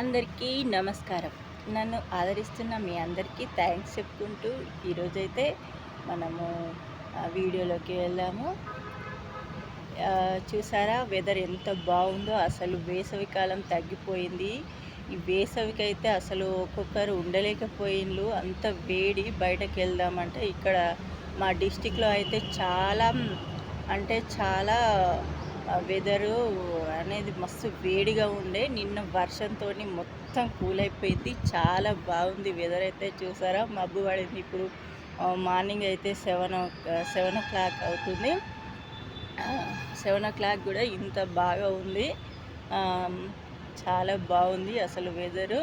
అందరికీ నమస్కారం. నన్ను ఆదరిస్తున్న మీ అందరికీ థ్యాంక్స్ చెప్పుకుంటూ ఈరోజైతే మనము వీడియోలోకి వెళ్ళాము చూసారా వెదర్ ఎంత బాగుందో అసలు వేసవి కాలం తగ్గిపోయింది. ఈ వేసవికి అయితే అసలు ఒక్కొక్కరు ఉండలేకపోయిండ్రు అంత వేడి బయటకు వెళ్దామంటే ఇక్కడ మా డిస్టిక్లో అయితే చాలా అంటే చాలా వెదరు అనేది మస్తు వేడిగా ఉండే. నిన్న వర్షంతో మొత్తం కూల్ అయిపోయింది. చాలా బాగుంది వెదర్ అయితే చూసారా? మబ్బు పడింది ఇప్పుడు మార్నింగ్ అయితే సెవెన్ సెవెన్ ఓ క్లాక్ అవుతుంది. సెవెన్ ఓ క్లాక్ కూడా ఇంత బాగా ఉంది. చాలా బాగుంది అసలు వెదరు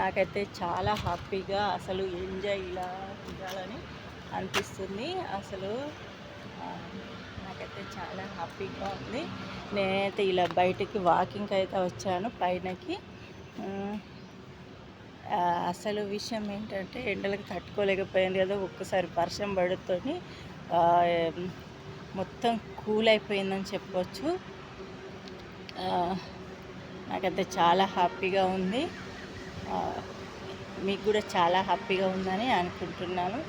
నాకైతే చాలా హ్యాపీగా అసలు ఎంజాయ్ ఇలా ఉండాలని అనిపిస్తుంది. అసలు నాకైతే చాలా హ్యాపీగా ఉంది. నేనైతే ఇలా బయటికి వాకింగ్ అయితే వచ్చాను పైనకి. అసలు విషయం ఏంటంటే ఎండలకు తట్టుకోలేకపోయింది కదా ఒక్కసారి వర్షం పడుతుంది. మొత్తం కూల్ అయిపోయిందని చెప్పవచ్చు నాకైతే చాలా హ్యాపీగా ఉంది. మీకు కూడా చాలా హ్యాపీగా ఉందని అనుకుంటున్నాను.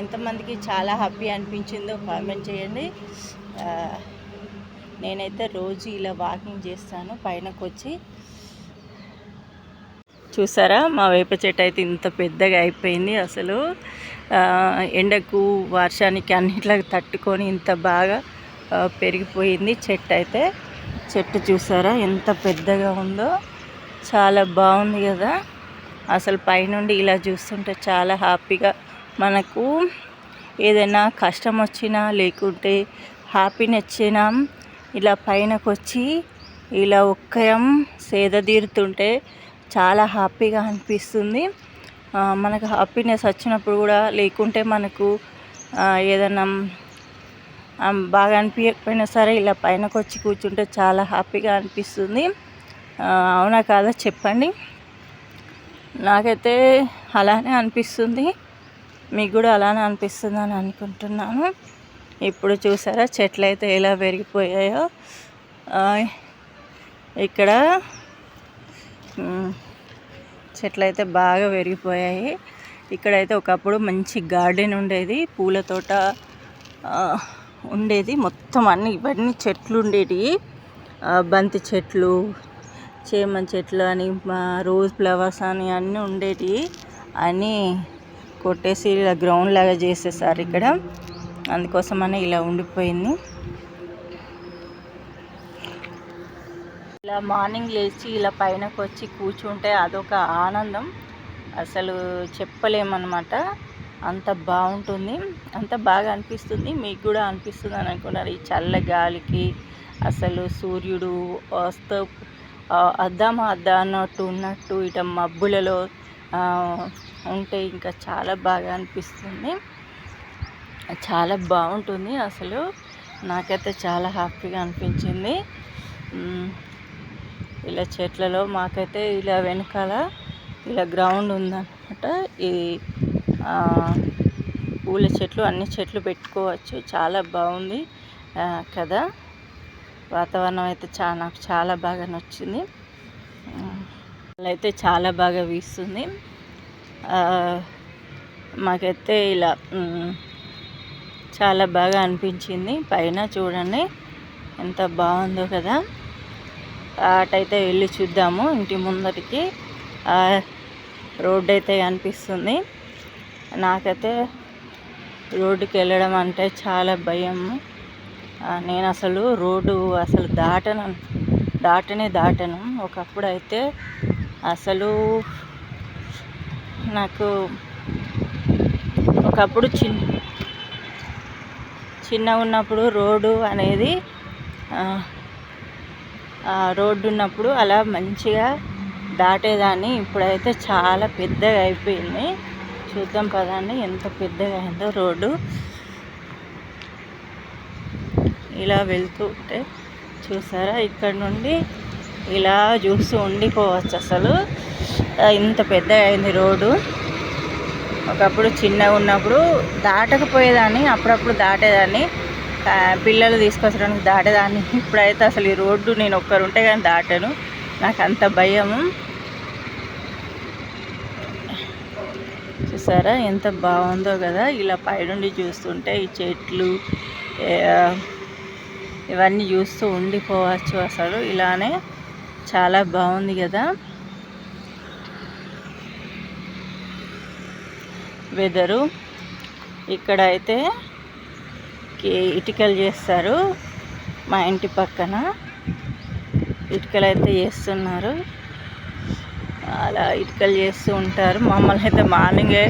ఎంతమందికి చాలా హ్యాపీ అనిపించిందో కామెంట్ చేయండి. నేనైతే రోజు ఇలా వాకింగ్ చేస్తాను పైనకు వచ్చి చూసారా? మా వేప చెట్టు అయితే ఇంత పెద్దగా అయిపోయింది అసలు. ఎండకు వర్షానికి అన్నిట్లకు తట్టుకొని ఇంత బాగా పెరిగిపోయింది చెట్టు అయితే. చెట్టు చూసారా? ఎంత పెద్దగా ఉందో. చాలా బాగుంది కదా. అసలు పైనుండి ఇలా చూస్తుంటే చాలా హ్యాపీగా మనకు ఏదైనా కష్టం వచ్చినా లేకుంటే హ్యాపీనెస్ వచ్చినా ఇలా పైనకు వచ్చి ఇలా ఒక్కయం సేద తీరుతుంటే చాలా హ్యాపీగా అనిపిస్తుంది. మనకు హ్యాపీనెస్ వచ్చినప్పుడు కూడా లేకుంటే మనకు ఏదైనా బాగా అనిపించకపోయినా సరే ఇలా పైనకు వచ్చి కూర్చుంటే చాలా హ్యాపీగా అనిపిస్తుంది. అవునా కాదా చెప్పండి? నాకైతే అలానే అనిపిస్తుంది. మీకు కూడా అలానే అనిపిస్తుంది అని అనుకుంటున్నాను. ఇప్పుడు చూసారా చెట్లు అయితే ఎలా పెరిగిపోయాయో. ఇక్కడ చెట్లు అయితే బాగా పెరిగిపోయాయి. ఇక్కడైతే ఒకప్పుడు మంచి గార్డెన్ ఉండేది పూల తోట ఉండేది. మొత్తం అన్ని ఇవన్నీ చెట్లు ఉండేవి బంతి చెట్లు చేమ చెట్లు అని రోజ్ ఫ్లవర్స్ అని అన్నీ ఉండేవి అని కొట్టేసి ఇలా గ్రౌండ్ లాగా చేసేసారు ఇక్కడ. అందుకోసమని ఇలా ఉండిపోయింది. ఇలా మార్నింగ్ లేచి ఇలా పైనకు వచ్చి కూర్చుంటే అదొక ఆనందం. అసలు చెప్పలేమన్నమాట. అంత బాగుంటుంది. అంత బాగా అనిపిస్తుంది. మీకు కూడా అనిపిస్తుంది అని అనుకున్నారు. ఈ చల్ల గాలికి అసలు సూర్యుడు వస్తూ అద్దామా అద్దా అన్నట్టు ఉన్నట్టు ఇట మబ్బులలో ఉంటే ఇంకా చాలా బాగా అనిపిస్తుంది. చాలా బాగుంటుంది అసలు. నాకైతే చాలా హ్యాపీగా అనిపించింది. ఇలా చెట్లలో మాకైతే ఇలా వెనకాల ఇలా గ్రౌండ్ ఉందన్నమాట. ఈ పూల చెట్లు అన్ని చెట్లు పెట్టుకోవచ్చు. చాలా బాగుంది కదా. వాతావరణం అయితే చాలా నాకు చాలా బాగా నచ్చింది. అయితే చాలా బాగా వీస్తుంది. మాకైతే ఇలా చాలా బాగా అనిపించింది. పైన చూడండి ఎంత బాగుందో కదా. అటైతే వెళ్ళి చూద్దాము ఇంటి ముందరికి. రోడ్ అయితే అనిపిస్తుంది. నాకైతే రోడ్డుకి వెళ్ళడం అంటే చాలా భయం. నేను అసలు రోడ్డు అసలు దాటను దాటనే దాటను. ఒకప్పుడు అయితే అసలు నాకు ఒకప్పుడు చిన్న చిన్నగా ఉన్నప్పుడు రోడ్డు అనేది రోడ్డు ఉన్నప్పుడు అలా మంచిగా దాటేదాన్ని. ఇప్పుడైతే చాలా పెద్దగా అయిపోయింది. చూద్దాం పదాన్ని ఎంత పెద్దగా అయిందో రోడ్డు. ఇలా వెళ్తూ ఉంటే చూసారా? ఇక్కడ నుండి ఇలా చూస్తూ ఉండిపోవచ్చు అసలు. ఇంత పెద్దగా అయింది రోడ్డు. ఒకప్పుడు చిన్నగా ఉన్నప్పుడు దాటకపోయేదాన్ని అప్పుడప్పుడు దాటేదాన్ని. పిల్లలు తీసుకొచ్చడానికి దాటేదాన్ని. ఇప్పుడైతే అసలు ఈ రోడ్డు నేను ఒక్కరుంటే కానీ దాటాను. నాకు అంత భయము చూసారా ఎంత బాగుందో కదా. ఇలా పైనుండి చూస్తుంటే ఈ చెట్లు ఇవన్నీ చూస్తూ ఉండిపోవచ్చు అసలు. ఇలానే చాలా బాగుంది కదా. వెదరు ఇక్కడ అయితే ఇటుకలు చేస్తారు మా ఇంటి పక్కన. ఇటుకలు అయితే చేస్తున్నారు. అలా ఇటుకలు చేస్తూ ఉంటారు. మమ్మల్ని అయితే మార్నింగే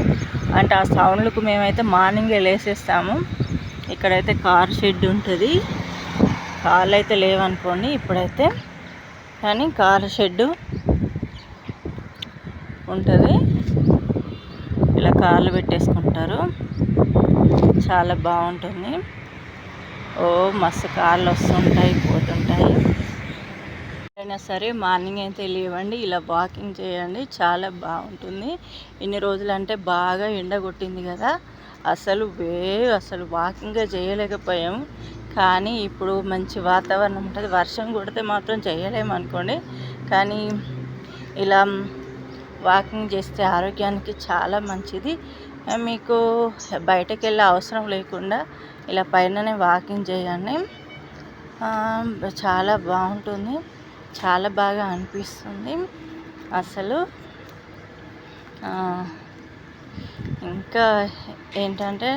అంటే ఆ సౌండ్లకు మేమైతే మార్నింగే లేసేస్తాము. ఇక్కడైతే కార్ షెడ్ ఉంటుంది. కార్లు అయితే లేవనుకోండి ఇప్పుడైతే కానీ కార్ షెడ్డు ఉంటుంది. ఇలా కార్లు పెట్టేసుకుంటారు. చాలా బాగుంటుంది. ఓ మస్తు కార్లు వస్తుంటాయి పోతుంటాయి. అయినా సరే మార్నింగ్ అయితే లేవండి. ఇలా వాకింగ్ చేయండి. చాలా బాగుంటుంది. ఇన్ని రోజులు అంటే బాగా ఎండ కొట్టింది కదా. అసలు వే అసలు వాకింగే చేయలేకపోయాము. కానీ ఇప్పుడు మంచి వాతావరణం ఉంటుంది. వర్షం కొడితే మాత్రం చేయలేము అనుకోండి. కానీ ఇలా వాకింగ్ చేస్తే ఆరోగ్యానికి చాలా మంచిది. మీకు బయటకు వెళ్ళే అవసరం లేకుండా ఇలా పైననే వాకింగ్ చేయండి. చాలా బాగుంటుంది. చాలా బాగా అనిపిస్తుంది అసలు. ఇంకా ఏంటంటే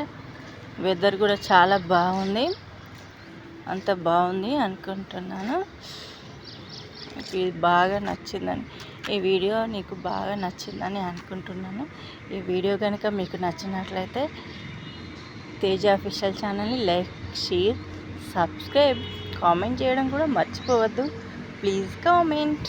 వెదర్ కూడా చాలా బాగుంది. అంత బాగుంది అనుకుంటున్నాను. మీకు ఇది బాగా నచ్చిందని ఈ వీడియో నీకు బాగా నచ్చిందని అనుకుంటున్నాను. ఈ వీడియో కనుక మీకు నచ్చినట్లయితే తేజ అఫీషియల్ ఛానల్ని లైక్ షేర్ సబ్స్క్రైబ్ కామెంట్ చేయడం కూడా మర్చిపోవద్దు. Please comment.